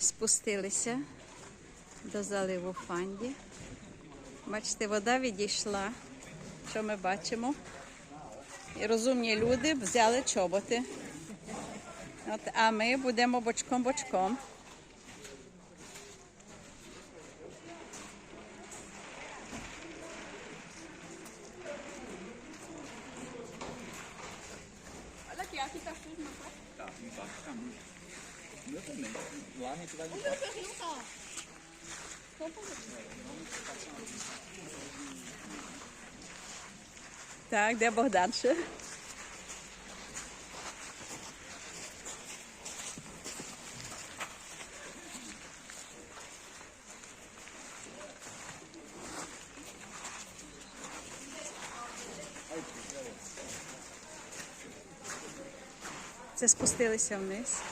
Спустилися до заливу Фанді. Бачите, вода відійшла. Що ми бачимо? І розумні люди взяли чоботи. От, а ми будемо бочком-бочком. Так, де Богдан ще? Це спустилися вниз.